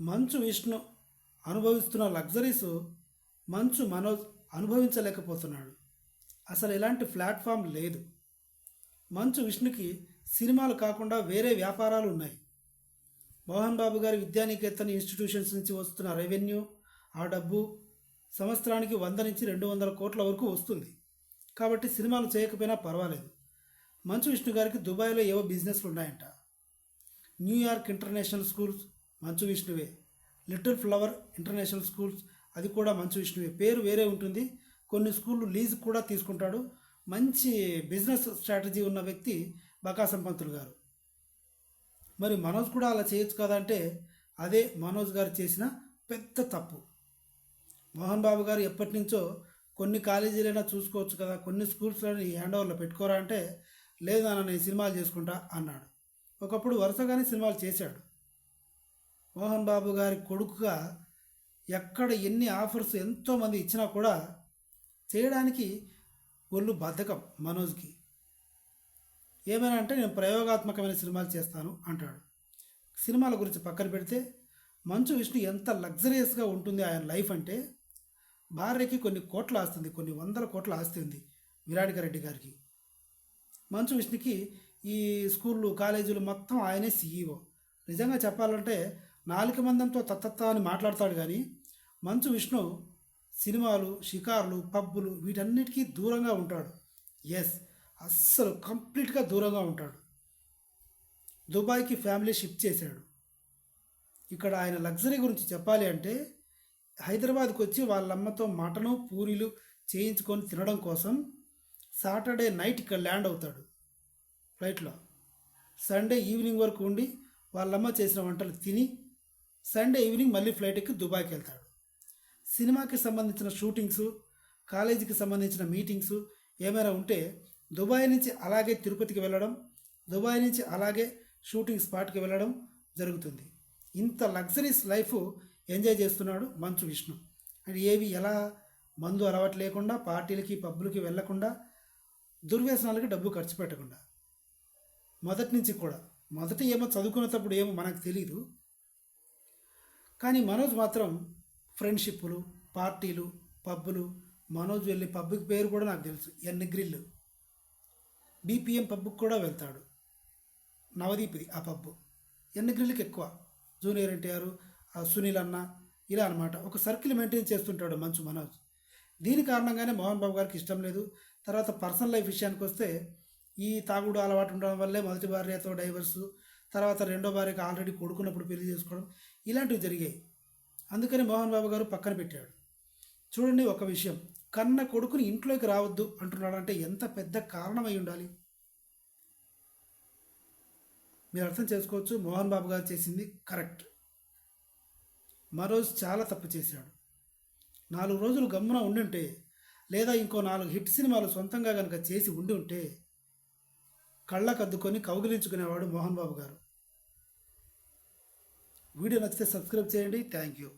మంచు విష్ణు అనుభవిస్తున్న లగ్జరీస్ మంచు మనోజ్ అనుభవించలేకపోతున్నాడు. అసలు ఎలాంటి ప్లాట్ఫామ్ లేదు. మంచు విష్ణుకి సినిమాలు కాకుండా వేరే వ్యాపారాలు ఉన్నాయి. మోహన్ బాబు గారి విద్యానికేతన్ ఇన్స్టిట్యూషన్స్ నుంచి వస్తున్న రెవెన్యూ ఆ డబ్బు సంవత్సరానికి వంద నుంచి రెండు వందల కోట్ల వరకు వస్తుంది. కాబట్టి సినిమాలు చేయకపోయినా పర్వాలేదు. మంచు విష్ణు గారికి దుబాయ్లో ఏవో బిజినెస్లు ఉన్నాయంట. న్యూయార్క్ ఇంటర్నేషనల్ స్కూల్స్ మంచు విష్ణువే లిటిల్ ఫ్లవర్ ఇంటర్నేషనల్ స్కూల్స్ అది కూడా మంచు విష్ణువే పేరు వేరే ఉంటుంది. కొన్ని స్కూళ్ళు లీజ్ కూడా తీసుకుంటాడు. మంచి బిజినెస్ స్ట్రాటజీ ఉన్న వ్యక్తి బకాసం పంతులు గారు. మరి మనోజ్ కూడా అలా చేయొచ్చు కదా అంటే అదే మనోజ్ గారు చేసిన పెద్ద తప్పు. మోహన్ బాబు గారు ఎప్పటి నుంచో కొన్ని కాలేజీలైనా చూసుకోవచ్చు కదా కొన్ని స్కూల్స్లోని హ్యాండ్ ఓవర్లో పెట్టుకోరా అంటే లేదు నాన్న నేను సినిమాలు చేసుకుంటా అన్నాడు. ఒకప్పుడు వరుసగానే సినిమాలు చేశాడు. మోహన్ బాబు గారి కొడుకుగా ఎక్కడ ఎన్ని ఆఫర్స్ ఎంతోమంది ఇచ్చినా కూడా చేయడానికి ఒళ్ళు బద్ధకం మనోజ్కి. ఏమైనా అంటే నేను ప్రయోగాత్మకమైన సినిమాలు చేస్తాను అంటాడు. సినిమాల గురించి పక్కన పెడితే మంచు విష్ణు ఎంత లగ్జరియస్గా ఉంటుంది ఆయన లైఫ్ అంటే భార్యకి కొన్ని కోట్ల ఆస్తుంది కొన్ని వందల కోట్ల ఆస్తి ఉంది విరాట్ రెడ్డి గారికి. మంచు విష్ణుకి ఈ స్కూళ్ళు కాలేజీలు మొత్తం ఆయనే సీఈఓ. నిజంగా చెప్పాలంటే నాలుక మందంతో తత్తత్త అని మాట్లాడతాడు కానీ మంచు విష్ణు సినిమాలు షికార్లు పబ్బులు వీటన్నిటికీ దూరంగా ఉంటాడు. ఎస్ అస్సలు కంప్లీట్గా దూరంగా ఉంటాడు. దుబాయ్కి ఫ్యామిలీ షిఫ్ట్ చేశాడు. ఇక్కడ ఆయన లగ్జరీ గురించి చెప్పాలి అంటే హైదరాబాద్కి వచ్చి వాళ్ళమ్మతో మటను పూరీలు చేయించుకొని తినడం కోసం సాటర్డే నైట్ ఇక్కడ ల్యాండ్ అవుతాడు ఫ్లైట్లో. సండే ఈవినింగ్ వరకు ఉండి వాళ్ళమ్మ చేసిన వంటలు తిని సండే ఈవినింగ్ మళ్ళీ ఫ్లైట్ ఎక్కి దుబాయ్కి వెళ్తాడు. సినిమాకి సంబంధించిన షూటింగ్స్ కాలేజీకి సంబంధించిన మీటింగ్స్ ఏమైనా ఉంటే దుబాయ్ నుంచి అలాగే తిరుపతికి వెళ్ళడం దుబాయ్ నుంచి అలాగే షూటింగ్ స్పాట్కి వెళ్ళడం జరుగుతుంది. ఇంత లగ్జరీస్ లైఫ్ ఎంజాయ్ చేస్తున్నాడు మంచు విష్ణు. అండ్ ఏవి ఎలా మందు అలవాటు లేకుండా పార్టీలకి పబ్బులకి వెళ్ళకుండా దుర్వ్యసనాలకి డబ్బు ఖర్చు పెట్టకుండా. మొదటి నుంచి కూడా. మొదట ఏమో చదువుకునేటప్పుడు ఏమో మనకు తెలియదు కానీ మనోజ్ మాత్రం ఫ్రెండ్షిప్పులు పార్టీలు పబ్బులు మనోజ్ వెళ్ళి పబ్కి పేరు కూడా నాకు తెలుసు. ఎన్ని గ్రిల్. బీపీఎం పబ్కి కూడా వెళ్తాడు. నవదీప్ది ఆ పబ్బు. ఎన్ని గ్రిల్కి ఎక్కువ. జూనియర్ ఎన్టీఆర్ ఆ సునీల్ అన్న ఇలా అనమాట ఒక సర్కిల్ మెయింటైన్ చేస్తుంటాడు మంచు మనోజ్. దీని కారణంగానే మోహన్ బాబు గారికి ఇష్టం లేదు. తర్వాత పర్సనల్ లైఫ్ విషయానికి వస్తే ఈ తాగుడు అలవాటు ఉండడం వల్లే మొదటి భార్యతో డైవర్సు తర్వాత రెండో భార్యకు ఆల్రెడీ కొడుకున్నప్పుడు పెళ్ళి చేసుకోవడం ఇలాంటివి జరిగాయి. అందుకని మోహన్ బాబు గారు పక్కన పెట్టాడు. చూడండి ఒక విషయం కన్న కొడుకుని ఇంట్లోకి రావద్దు అంటున్నాడంటే ఎంత పెద్ద కారణమై ఉండాలి? మీరు అర్థం చేసుకోవచ్చు మోహన్ బాబు గారు చేసింది కరెక్ట్. మరోజు చాలా తప్పు చేశాడు. నాలుగు రోజులు గమ్మున ఉండుంటే లేదా ఇంకో నాలుగు హిట్ సినిమాలు సొంతంగా కనుక చేసి ఉండి ఉంటే కళ్ళకద్దుకొని కౌగిలించుకునేవాడు మోహన్ బాబు గారు. వీడియో నచ్చితే సబ్స్క్రైబ్ చేయండి. Thank you.